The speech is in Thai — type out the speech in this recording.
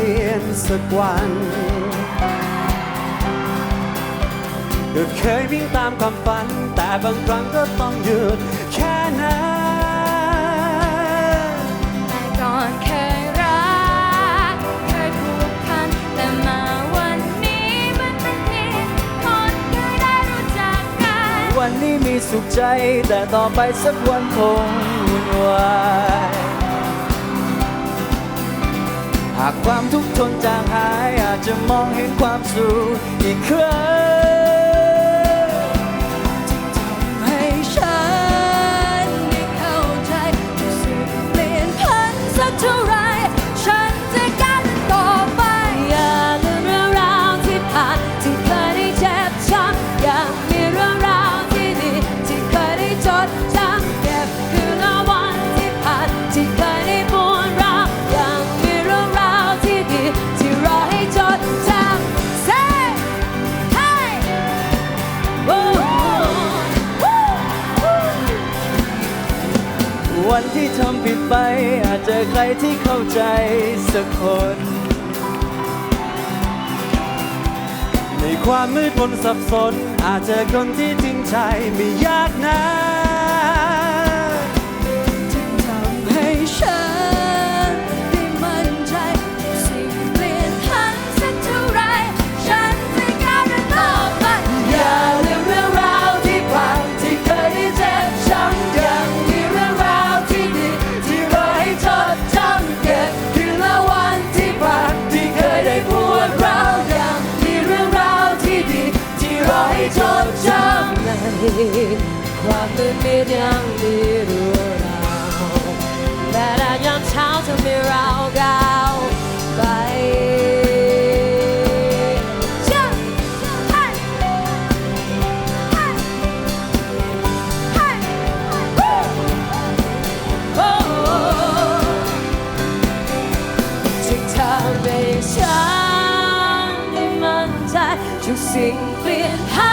ก็แปลเปลี่ยนสักวันก็เคยวิ่งตามความฝัน แต่บางครั้งก็ต้องหยุดแค่นั้นแต่ก่อนเคยรัก เคยผูกพัน แต่มาวันนี้มันเป็นเพียงคนเคยได้รู้จักกัน วันนี้มีสุขใจ แต่ต่อไปสักวันคงวุ่นวายากความทุกข์ทนจางหายอาจจะมองเห็นความสุขอีกครั้ง วันที่ทำผิดไป อาจเจอใครที่เข้าใจสักคน ในความมืดมนสับสน อาจเจอคนที่จริงใจไม่ยากนะ ความมืดมิดยังมีเรื่องราวและได้ยามเช้าจะมีเราก้าวไปเชื่อให้ให้ให้วู้โอ้ที่ทำให้ฉันได้มั่นใจทุกสิ่งเปลี่ยนผ่